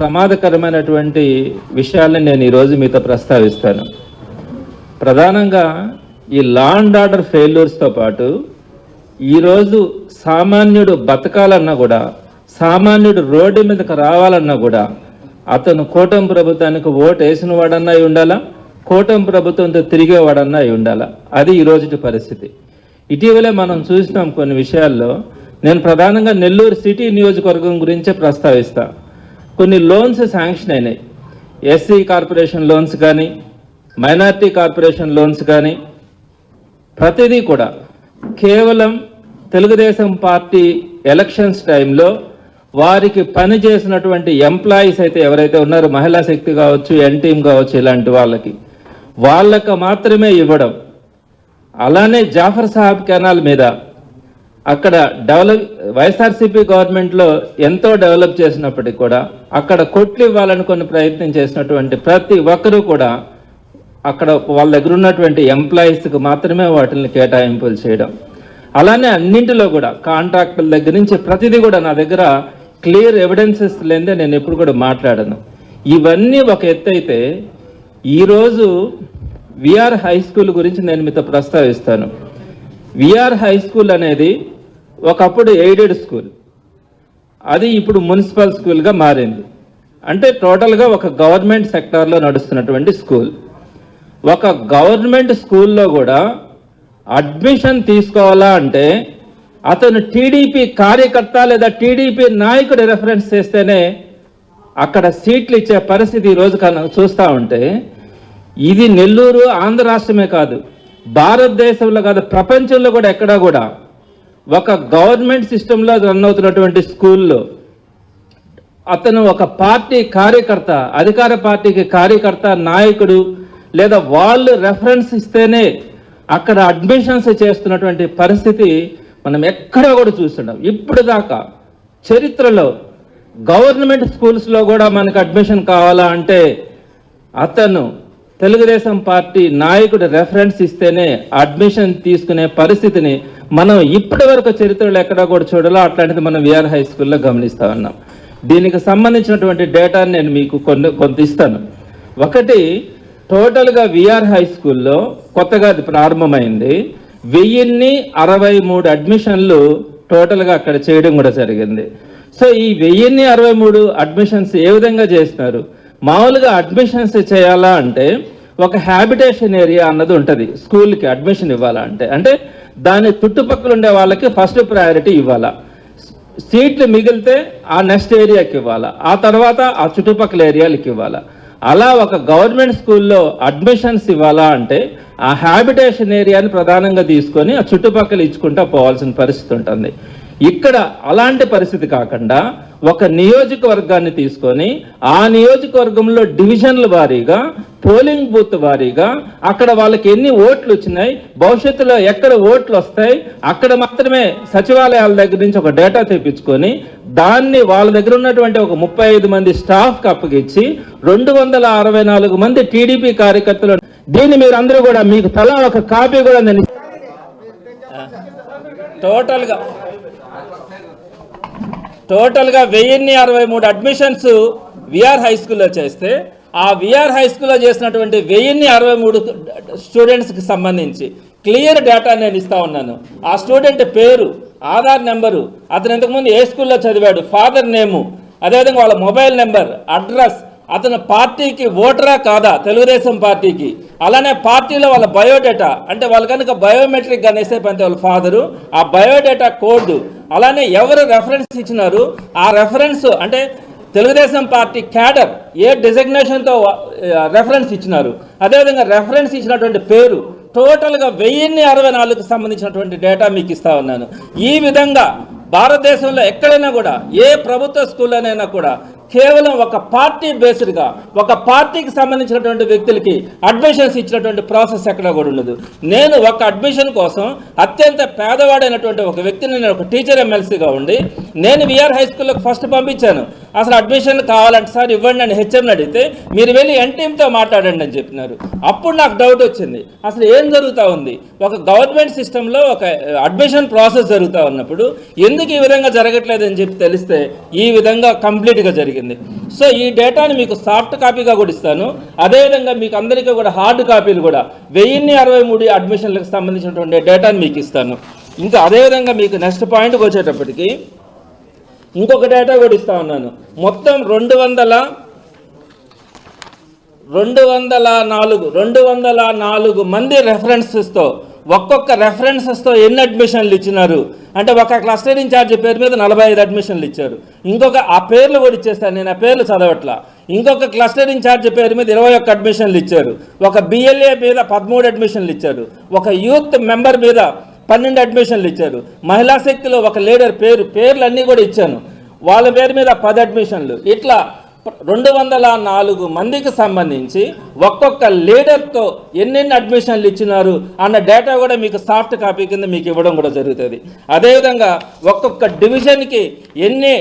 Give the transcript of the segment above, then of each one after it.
ప్రమాదకరమైనటువంటి విషయాలను నేను ఈరోజు మీతో ప్రస్తావిస్తాను. ప్రధానంగా ఈ లా అండ్ ఆర్డర్ ఫెయిల్యూర్స్తో పాటు ఈరోజు సామాన్యుడు బతకాలన్నా కూడా సామాన్యుడు రోడ్డు మీదకి రావాలన్నా కూడా అతను కూటమి ప్రభుత్వానికి ఓటు వేసిన వాడన్నా అయి ఉండాలా? కూటమి ప్రభుత్వంతో తిరిగేవాడన్నా అయి ఉండాలా? అది ఈ రోజుటి పరిస్థితి. ఇటీవలే మనం చూసినాం కొన్ని విషయాల్లో. నేను ప్రధానంగా నెల్లూరు సిటీ నియోజకవర్గం గురించే ప్రస్తావిస్తాను కొన్ని లోన్స్ శాంక్షన్ అయినాయి. ఎస్సీ కార్పొరేషన్ లోన్స్ కానీ మైనార్టీ కార్పొరేషన్ లోన్స్ కానీ ప్రతిదీ కూడా కేవలం తెలుగుదేశం పార్టీ ఎలక్షన్స్ టైంలో వారికి పని చేసినటువంటి ఎంప్లాయీస్ అయితే ఎవరైతే ఉన్నారో మహిళా శక్తి కావచ్చు ఎన్టీఎం కావచ్చు ఇలాంటి వాళ్ళకి వాళ్ళకు మాత్రమే ఇవ్వడం. అలానే జాఫర్ సాహబ్ కెనాల్ మీద అక్కడ డెవలప్ వైఎస్ఆర్సీపీ గవర్నమెంట్లో ఎంతో డెవలప్ చేసినప్పటికీ కూడా అక్కడ కొట్లు ఇవ్వాలని కొన్ని ప్రయత్నం చేసినటువంటి ప్రతి ఒక్కరూ కూడా అక్కడ వాళ్ళ దగ్గర ఉన్నటువంటి ఎంప్లాయీస్కి మాత్రమే వాటిని కేటాయింపులు చేయడం. అలానే అన్నింటిలో కూడా కాంట్రాక్టుల దగ్గర నుంచి ప్రతిదీ కూడా నా దగ్గర క్లియర్ ఎవిడెన్సెస్ లేదే నేను ఎప్పుడు కూడా మాట్లాడను. ఇవన్నీ ఒక ఎత్తు అయితే ఈరోజు విఆర్ హై స్కూల్ గురించి నేను మీతో ప్రస్తావిస్తాను. విఆర్ హై స్కూల్ అనేది ఒకప్పుడు ఎయిడెడ్ స్కూల్ అది ఇప్పుడు మున్సిపల్ స్కూల్గా మారింది. అంటే టోటల్గా ఒక గవర్నమెంట్ సెక్టార్లో నడుస్తున్నటువంటి స్కూల్ ఒక గవర్నమెంట్ స్కూల్లో కూడా అడ్మిషన్ తీసుకోవాలా అంటే అతను టీడీపీ కార్యకర్త లేదా టీడీపీ నాయకుడు రెఫరెన్స్ చేస్తేనే అక్కడ సీట్లు ఇచ్చే పరిస్థితి ఈరోజు కన చూస్తూ ఉంటే ఇది నెల్లూరు ఆంధ్ర రాష్ట్రమే కాదు. భారతదేశంలో కాదు ప్రపంచంలో కూడా ఎక్కడా కూడా ఒక గవర్నమెంట్ సిస్టంలో రన్ అవుతున్నటువంటి స్కూల్లో అతను ఒక పార్టీ కార్యకర్త అధికార పార్టీకి కార్యకర్త నాయకుడు లేదా వాళ్ళు రెఫరెన్స్ ఇస్తేనే అక్కడ అడ్మిషన్స్ చేస్తున్నటువంటి పరిస్థితి మనం ఎక్కడా కూడా చూస్తున్నాం ఇప్పుడు దాకా చరిత్రలో గవర్నమెంట్ స్కూల్స్లో కూడా మనకు అడ్మిషన్ కావాలా అంటే అతను తెలుగుదేశం పార్టీ నాయకుడు రెఫరెన్స్ ఇస్తేనే అడ్మిషన్ తీసుకునే పరిస్థితిని మనం ఇప్పటి వరకు చరిత్రలో ఎక్కడా కూడా చూడాలో. అట్లాంటిది మనం విఆర్ హై స్కూల్లో గమనిస్తా ఉన్నాం. దీనికి సంబంధించినటువంటి డేటాని నేను మీకు కొన్ని కొంత ఇస్తాను. ఒకటి టోటల్గా విఆర్ హై స్కూల్లో కొత్తగా అది ప్రారంభమైంది. వెయ్యిన్ని అరవై మూడు అడ్మిషన్లు టోటల్గా అక్కడ చేయడం కూడా జరిగింది. సో ఈ వెయ్యిన్ని అరవై మూడు అడ్మిషన్స్ ఏ విధంగా చేసినారు మామూలుగా అడ్మిషన్స్ చేయాలా అంటే ఒక హ్యాబిటేషన్ ఏరియా అన్నది ఉంటుంది. స్కూల్కి అడ్మిషన్ ఇవ్వాలా అంటే. అంటే దాని చుట్టుపక్కల ఉండే వాళ్ళకి ఫస్ట్ ప్రయారిటీ ఇవ్వాలా. సీట్లు మిగిలితే ఆ నెక్స్ట్ ఏరియాకి ఇవ్వాలా. ఆ తర్వాత ఆ చుట్టుపక్కల ఏరియాలకి ఇవ్వాలా. అలా ఒక గవర్నమెంట్ స్కూల్లో అడ్మిషన్స్ ఇవ్వాలా అంటే ఆ హ్యాబిటేషన్ ఏరియాని ప్రధానంగా తీసుకొని ఆ చుట్టుపక్కల ఇచ్చుకుంటా పోవాల్సిన పరిస్థితి ఉంటుంది. ఇక్కడ అలాంటి పరిస్థితి కాకుండా ఒక నియోజకవర్గాన్ని తీసుకొని ఆ నియోజకవర్గంలో డివిజన్ల వారీగా పోలింగ్ బూత్ వారీగా అక్కడ వాళ్ళకి ఎన్ని ఓట్లు వచ్చినాయి భవిష్యత్తులో ఎక్కడ ఓట్లు వస్తాయి అక్కడ మాత్రమే సచివాలయాల దగ్గర నుంచి ఒక డేటా తెప్పించుకొని దాన్ని వాళ్ళ దగ్గర ఉన్నటువంటి ఒక ముప్పై ఐదు మంది స్టాఫ్కి అప్పగించి రెండు వందల అరవై నాలుగు మంది టీడీపీ కార్యకర్తలు దీన్ని మీరు అందరూ కూడా మీకు తలా ఒక కాపీ కూడా నేను టోటల్గా టోటల్గా వెయ్యిన్ని అరవై మూడు అడ్మిషన్స్ విఆర్ హై స్కూల్లో చేస్తే ఆ విఆర్ హై స్కూల్లో చేసినటువంటి వెయ్యిన్ని అరవై మూడు స్టూడెంట్స్కి సంబంధించి క్లియర్ డేటా నేను ఇస్తా ఉన్నాను. ఆ స్టూడెంట్ పేరు ఆధార్ నెంబరు అతను ఇంతకుముందు ఏ స్కూల్లో చదివాడు ఫాదర్ నేము అదేవిధంగా వాళ్ళ మొబైల్ నెంబర్ అడ్రస్ అతను పార్టీకి ఓటరా కాదా? తెలుగుదేశం పార్టీకి. అలానే పార్టీలో వాళ్ళ బయోడేటా. అంటే వాళ్ళు కనుక బయోమెట్రిక్ అనేసే పంతే వాళ్ళ ఫాదరు ఆ బయోడేటా కోడ్ అలానే ఎవరు రెఫరెన్స్ ఇచ్చినారు? ఆ రెఫరెన్స్ అంటే తెలుగుదేశం పార్టీ క్యాడర్ ఏ డిజగ్నేషన్తో రెఫరెన్స్ ఇచ్చినారు? అదేవిధంగా రెఫరెన్స్ ఇచ్చినటువంటి పేరు టోటల్గా వెయ్యిన్ని అరవై నాలుగుకి సంబంధించినటువంటి డేటా మీకు ఇస్తా ఉన్నాను. ఈ విధంగా భారతదేశంలో ఎక్కడైనా కూడా ఏ ప్రభుత్వ స్కూల్లోనైనా కూడా కేవలం ఒక పార్టీ బేస్డ్గా ఒక పార్టీకి సంబంధించినటువంటి వ్యక్తులకి అడ్మిషన్స్ ఇచ్చినటువంటి ప్రాసెస్ ఎక్కడ కూడా ఉండదు. నేను ఒక అడ్మిషన్ కోసం అత్యంత పేదవాడైనటువంటి ఒక వ్యక్తిని నేను ఒక టీచర్ ఎమ్మెల్సీగా ఉండి నేను విఆర్ హై స్కూల్లోకి ఫస్ట్ పంపించాను. అసలు అడ్మిషన్ కావాలంటే సార్ ఇవ్వండి అని హెచ్ఎంని అడిగితే మీరు వెళ్ళి ఎన్టీఎంతో మాట్లాడండి అని చెప్పినారు. అప్పుడు నాకు డౌట్ వచ్చింది. అసలు ఏం జరుగుతూ ఉంది? ఒక గవర్నమెంట్ సిస్టంలో ఒక అడ్మిషన్ ప్రాసెస్ జరుగుతూ ఉన్నప్పుడు ఎందుకు ఈ విధంగా జరగట్లేదు అని చెప్పి తెలిస్తే ఈ విధంగా కంప్లీట్గా జరిగింది. సో ఈ డేటాని మీకు సాఫ్ట్ కాపీగా కూడా ఇస్తాను. అదేవిధంగా మీకు అందరికీ కూడా హార్డ్ కాపీలు కూడా వెయ్యిన్ని అరవై మూడు అడ్మిషన్లకు సంబంధించినటువంటి డేటాని మీకు ఇస్తాను. ఇంకా అదేవిధంగా మీకు నెక్స్ట్ పాయింట్కి వచ్చేటప్పటికి ఇంకొక డేటా కూడా ఇస్తా ఉన్నాను. మొత్తం రెండు వందల రెండు వందల నాలుగు రెండు వందల నాలుగు మంది రెఫరెన్సెస్తో ఒక్కొక్క రెఫరెన్సెస్తో ఎన్ని అడ్మిషన్లు ఇచ్చినారు? అంటే ఒక క్లస్టర్ ఇన్ఛార్జ్ పేరు మీద నలభై ఐదు అడ్మిషన్లు ఇచ్చారు. ఇంకొక ఆ పేర్లు కూడా ఇచ్చేస్తాను నేను ఆ పేర్లు చదవట్లా. ఇంకొక క్లస్టర్ ఇన్ఛార్జ్ పేరు మీద ఇరవై ఒక్క అడ్మిషన్లు ఇచ్చారు. ఒక బిఎల్ఏ మీద పదమూడు అడ్మిషన్లు ఇచ్చారు. ఒక యూత్ మెంబర్ మీద పన్నెండు అడ్మిషన్లు ఇచ్చారు. మహిళా శక్తిలో ఒక లీడర్ పేరు పేర్లు అన్నీ కూడా ఇచ్చాను. వాళ్ళ పేరు మీద పది అడ్మిషన్లు ఇట్లా రెండు వందల నాలుగు మందికి సంబంధించి ఒక్కొక్క లీడర్తో ఎన్నెన్ని అడ్మిషన్లు ఇచ్చినారు అన్న డేటా కూడా మీకు సాఫ్ట్ కాపీ కింద మీకు ఇవ్వడం కూడా జరుగుతుంది. అదేవిధంగా ఒక్కొక్క డివిజన్కి ఎన్ని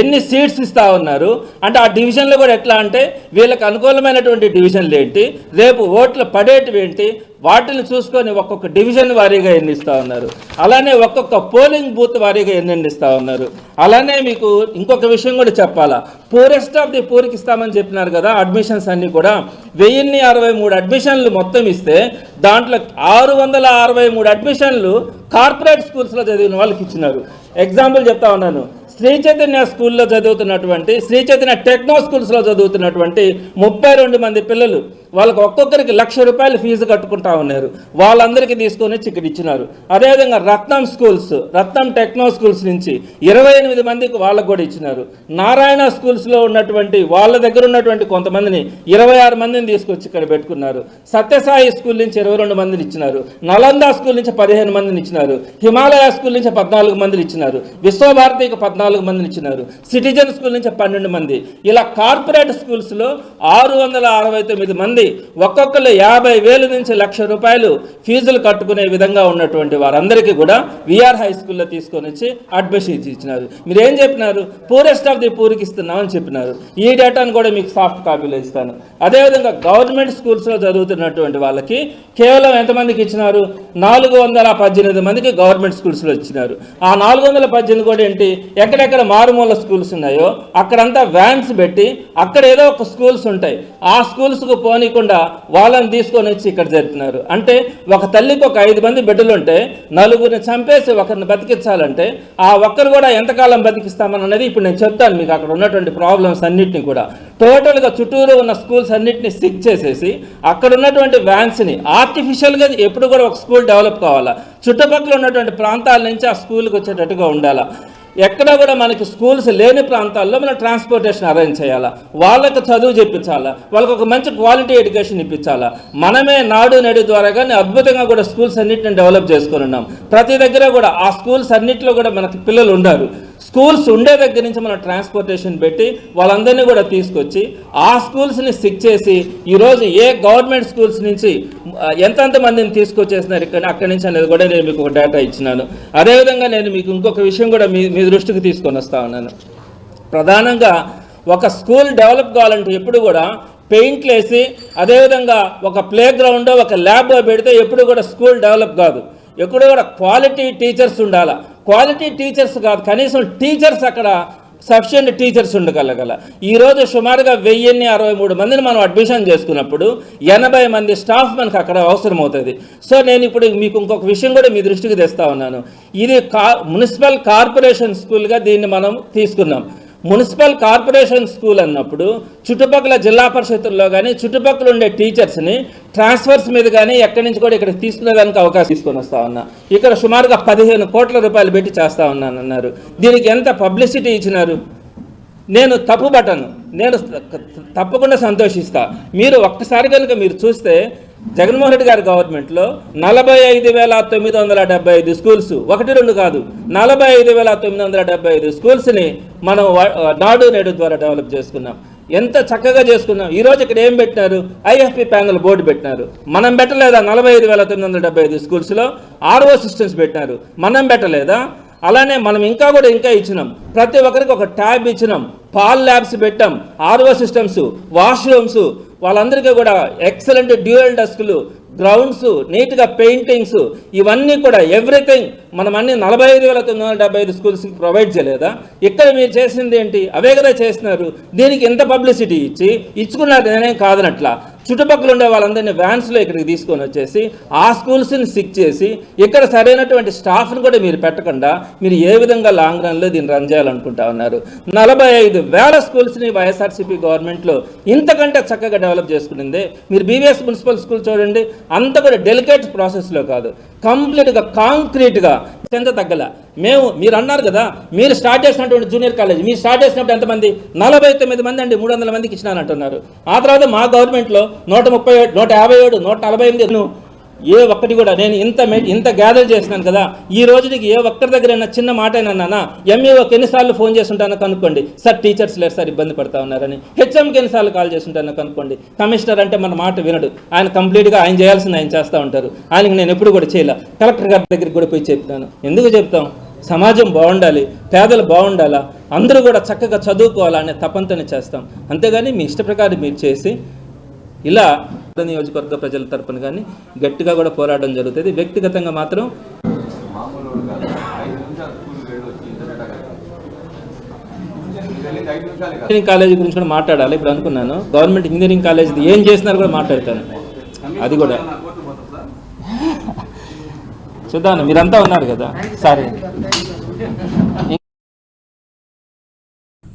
ఎన్ని సీట్స్ ఇస్తూ ఉన్నారు? అంటే ఆ డివిజన్లో కూడా ఎట్లా అంటే వీళ్ళకి అనుకూలమైనటువంటి డివిజన్లు ఏంటి? రేపు ఓట్లు పడేటివి ఏంటి? వాటిని చూసుకొని ఒక్కొక్క డివిజన్ వారీగా ఎన్ని ఉన్నారు? అలానే ఒక్కొక్క పోలింగ్ బూత్ వారీగా ఎన్నిస్తూ ఉన్నారు? అలానే మీకు ఇంకొక విషయం కూడా చెప్పాలా. పూరెస్ట్ ఆఫ్ ది పూర్కి ఇస్తామని చెప్పినారు కదా అడ్మిషన్స్ అన్నీ కూడా. వెయ్యిన్ని అరవై మూడు అడ్మిషన్లు మొత్తం ఇస్తే దాంట్లో ఆరు వందల అరవై మూడు అడ్మిషన్లు కార్పొరేట్ స్కూల్స్లో చదివిన వాళ్ళకి ఇచ్చినారు. ఎగ్జాంపుల్ చెప్తా ఉన్నాను. శ్రీ చైతన్య స్కూల్లో చదువుతున్నటువంటి శ్రీ చైతన్య టెక్నో స్కూల్స్లో చదువుతున్నటువంటి ముప్పై రెండు మంది పిల్లలు వాళ్ళకి ఒక్కొక్కరికి లక్ష రూపాయలు ఫీజు కట్టుకుంటా ఉన్నారు. వాళ్ళందరికీ తీసుకొని ఇక్కడ ఇచ్చినారు అదేవిధంగా Ratnam schools Ratnam techno schools నుంచి ఇరవై ఎనిమిది మందికి వాళ్ళకు కూడా ఇచ్చినారు. నారాయణ స్కూల్స్లో ఉన్నటువంటి వాళ్ళ దగ్గర ఉన్నటువంటి కొంతమందిని ఇరవై ఆరు మందిని తీసుకొచ్చి ఇక్కడ పెట్టుకున్నారు. సత్యసాయి స్కూల్ నుంచి ఇరవై రెండు మందిని ఇచ్చినారు. నలంద స్కూల్ నుంచి పదిహేను మందిని ఇచ్చినారు. హిమాలయ స్కూల్ నుంచి పద్నాలుగు మందిని ఇచ్చినారు. విశ్వభారతికి పద్నాలుగు మందిని ఇచ్చినారు. సిటిజన్ స్కూల్ నుంచి పన్నెండు మంది. ఇలా కార్పొరేట్ స్కూల్స్లో ఆరు వందల అరవై తొమ్మిది మంది ఒక్కొక్కరు యాభై వేల నుంచి లక్ష రూపాయలు ఫీజులు కట్టుకునే విధంగా ఉన్నటువంటి వారందరికీ కూడా విఆర్ హై స్కూల్లో తీసుకొని వచ్చి అడ్మిషన్ ఇచ్చినారు. మీరు ఏం చెప్పినారు పూరెస్ట్ ఆఫ్ ది పూర్కి ఇస్తున్నామని చెప్పినారు. ఈ డేటాను కూడా మీకు సాఫ్ట్ కాపీలో ఇస్తాను. అదేవిధంగా గవర్నమెంట్ స్కూల్స్లో చదువుతున్నటువంటి వాళ్ళకి కేవలం ఎంతమందికి ఇచ్చినారు? నాలుగు వందల పద్దెనిమిది మందికి గవర్నమెంట్ స్కూల్స్లో ఇచ్చినారు. ఆ నాలుగు వందల పద్దెనిమిది కూడా ఏంటి? ఎక్కడెక్కడ మారుమూల స్కూల్స్ ఉన్నాయో అక్కడంతా వ్యాన్స్ పెట్టి అక్కడ ఏదో ఒక స్కూల్స్ ఉంటాయి. ఆ స్కూల్స్కు తెలియకుండా వాళ్ళని తీసుకొని వచ్చి ఇక్కడ జరుపుతున్నారు అంటే ఒక తల్లికి ఒక ఐదు మంది బిడ్డలు ఉంటే నలుగురిని చంపేసి ఒకరిని బతికించాలంటే ఆ ఒక్కరు కూడా ఎంతకాలం బతికిస్తామని అనేది ఇప్పుడు నేను చెప్తాను మీకు అక్కడ ఉన్నటువంటి ప్రాబ్లమ్స్ అన్నిటిని కూడా. టోటల్గా చుట్టూరు ఉన్న స్కూల్స్ అన్నిటిని స్టిక్ చేసేసి అక్కడ ఉన్నటువంటి వ్యాన్స్ని ఆర్టిఫిషియల్గా ఎప్పుడు కూడా ఒక స్కూల్ డెవలప్ కావాలా? చుట్టుపక్కల ఉన్నటువంటి ప్రాంతాల నుంచి ఆ స్కూల్కి వచ్చేటట్టుగా ఉండాలా? ఎక్కడ కూడా మనకి స్కూల్స్ లేని ప్రాంతాల్లో మనం ట్రాన్స్పోర్టేషన్ అరేంజ్ చేయాలా? వాళ్ళకి చదువు చెప్పించాలా? వాళ్ళకి ఒక మంచి క్వాలిటీ ఎడ్యుకేషన్ ఇప్పించాలా? మనమే నాడు నేడు ద్వారా కానీ అద్భుతంగా కూడా స్కూల్స్ అన్నిటిని డెవలప్ చేసుకుని ఉన్నాం. ప్రతి దగ్గర కూడా ఆ స్కూల్స్ అన్నింటిలో కూడా మనకి పిల్లలు ఉండారు. స్కూల్స్ ఉండే దగ్గర నుంచి మనం ట్రాన్స్పోర్టేషన్ పెట్టి వాళ్ళందరినీ కూడా తీసుకొచ్చి ఆ స్కూల్స్ని సిక్ చేసి ఈరోజు ఏ గవర్నమెంట్ స్కూల్స్ నుంచి ఎంతంత ఎంతెంత మందిని తీసుకొచ్చేసినారు ఇక్కడ అక్కడి నుంచి అనేది కూడా నేను మీకు ఒక డేటా ఇచ్చినాను. అదేవిధంగా నేను మీకు ఇంకొక విషయం కూడా మీ మీ దృష్టికి తీసుకొని వస్తా ఉన్నాను. ప్రధానంగా ఒక స్కూల్ డెవలప్ కావాలంటే ఎప్పుడు కూడా పెయింట్లు వేసి అదేవిధంగా ఒక ప్లే గ్రౌండ్ ఒక ల్యాబ్ పెడితే ఎప్పుడు కూడా స్కూల్ డెవలప్ కాదు. ఎప్పుడు కూడా క్వాలిటీ టీచర్స్ ఉండాలా. క్వాలిటీ టీచర్స్ కాదు కనీసం టీచర్స్ అక్కడ సఫిషియెంట్ టీచర్స్ ఉండగలగల. ఈరోజు సుమారుగా వెయ్యిన్ని అరవై మూడు మందిని మనం అడ్మిషన్ చేసుకున్నప్పుడు ఎనభై మంది స్టాఫ్ మనకు అక్కడ అవసరం అవుతుంది సో నేను ఇప్పుడు మీకు ఇంకొక విషయం కూడా మీ దృష్టికి తెస్తా ఉన్నాను. ఇది కా మున్సిపల్ కార్పొరేషన్ స్కూల్గా దీన్ని మనం తీసుకున్నాం. మున్సిపల్ కార్పొరేషన్ స్కూల్ అన్నప్పుడు చుట్టుపక్కల జిల్లా పరిషత్తుల్లో కానీ చుట్టుపక్కల ఉండే టీచర్స్ని ట్రాన్స్ఫర్స్ మీద కానీ ఎక్కడి నుంచి కూడా ఇక్కడ తీసుకునేదానికి అవకాశం తీసుకొని వస్తా ఉన్నా. ఇక్కడ సుమారుగా పదిహేను కోట్ల రూపాయలు పెట్టి చేస్తా ఉన్నాను అన్నారు దీనికి ఎంత పబ్లిసిటీ ఇచ్చినారు? నేను తప్పు బట్టను నేను తప్పకుండా సంతోషిస్తా. మీరు ఒక్కసారి కనుక మీరు చూస్తే జగన్మోహన్ రెడ్డి గారి గవర్నమెంట్లో నలభై ఐదు వేల తొమ్మిది వందల డెబ్బై ఐదు స్కూల్స్ ఒకటి రెండు కాదు నలభై ఐదు వేల తొమ్మిది వందల డెబ్బై ఐదు స్కూల్స్ని మనం నాడు నేడు ద్వారా డెవలప్ చేసుకున్నాం. ఎంత చక్కగా చేసుకున్నాం. ఈ రోజు ఇక్కడ ఏం పెట్టినారు? ఐఎఫ్పి ప్యానల్ బోర్డు పెట్టినారు. మనం పెట్టలేదా నలభై ఐదు వేల తొమ్మిది వందల డెబ్బై ఐదు స్కూల్స్లో? ఆర్ఓ సిస్టమ్స్ పెట్టినారు. మనం పెట్టలేదా? అలానే మనం ఇంకా కూడా ఇంకా ఇచ్చినాం. ప్రతి ఒక్కరికి ఒక ట్యాబ్ ఇచ్చినాం. పాల్ ల్యాబ్స్ పెట్టాం ఆర్ఓ సిస్టమ్స్ వాష్రూమ్స్ వాళ్ళందరికీ కూడా ఎక్సలెంట్ డ్యూయల్ డెస్క్లు గ్రౌండ్స్ నీట్గా పెయింటింగ్స్ ఇవన్నీ కూడా ఎవ్రీథింగ్ మనం అన్ని నలభై ఐదు వేల తొమ్మిది వందల డెబ్బై ఐదు స్కూల్స్కి ప్రొవైడ్ చేయలేదా? ఇక్కడ మీరు చేసింది ఏంటి? అవే కదా చేస్తున్నారు. దీనికి ఎంత పబ్లిసిటీ ఇచ్చి ఇచ్చుకున్నారు నేనేం కాదనట్లా. చుట్టుపక్కల ఉండే వాళ్ళందరినీ వ్యాన్స్లో ఇక్కడికి తీసుకొని వచ్చేసి ఆ స్కూల్స్ని సిక్ చేసి ఇక్కడ సరైనటువంటి స్టాఫ్ని కూడా మీరు పెట్టకుండా మీరు ఏ విధంగా లాంగ్ రన్లో దీన్ని రన్ చేయాలనుకుంటా ఉన్నారు. నలభై ఐదు వేల స్కూల్స్ని వైఎస్ఆర్సీపీ గవర్నమెంట్లో ఇంతకంటే చక్కగా డెవలప్ చేసుకునింది. మీరు బీవీఎస్ మున్సిపల్ స్కూల్ చూడండి అంత కూడా డెలికేట్ ప్రాసెస్లో కాదు. కంప్లీట్గా కాంక్రీట్గా ఎంత తగ్గల. మేము మీరు అన్నారు కదా మీరు స్టార్ట్ చేసినటువంటి జూనియర్ కాలేజ్ మీరు స్టార్ట్ చేసినప్పుడు ఎంతమంది? నలభై తొమ్మిది మంది అండి మూడు వందల మందికి ఇచ్చినానంటున్నారు. ఆ తర్వాత మా గవర్నమెంట్లో నూట ముప్పై ఏడు నూట యాభై ఏడు నూట నలభై ఎనిమిది ఏ ఒక్కటి కూడా నేను ఇంత ఇంత గ్యాదర్ చేసినాను కదా ఈ రోజుకి ఏ ఒక్కరి దగ్గర అయినా చిన్న మాట అయినా ఎంఈఓకి ఎన్నిసార్లు ఫోన్ చేస్తుంటానో కనుక్కోండి. సార్ టీచర్స్ లేరు సార్ ఇబ్బంది పడతా ఉన్నారని. హెచ్ఎంకి ఎన్నిసార్లు కాల్ చేస్తుంటానో కనుక్కోండి. కమిషనర్ అంటే మన మాట వినడు. ఆయన కంప్లీట్గా ఆయన చేయాల్సింది ఆయన చేస్తూ ఉంటారు. ఆయనకి నేను ఎప్పుడు కూడా చేయలే. కలెక్టర్ గారి దగ్గరికి కూడా పోయి చెప్తాను ఎందుకు చెప్తాం? సమాజం బాగుండాలి పేదలు బాగుండాలా? అందరూ కూడా చక్కగా చదువుకోవాలనే తపంతోనే చేస్తాం. అంతేగాని మీ ఇష్ట ప్రకారం మీరు చేసి ఇలా నియోజకవర్గ ప్రజల తరపున కానీ గట్టిగా కూడా పోరాడడం జరుగుతుంది. వ్యక్తిగతంగా మాత్రం ఇంజనీరింగ్ కాలేజీ గురించి కూడా మాట్లాడాలి. ఇప్పుడు అనుకున్నాను. గవర్నమెంట్ ఇంజనీరింగ్ కాలేజ్ ఏం చేసినారు కూడా మాట్లాడతాను. అది కూడా. చూద్దాను మీరంతా ఉన్నారు కదా. సరే.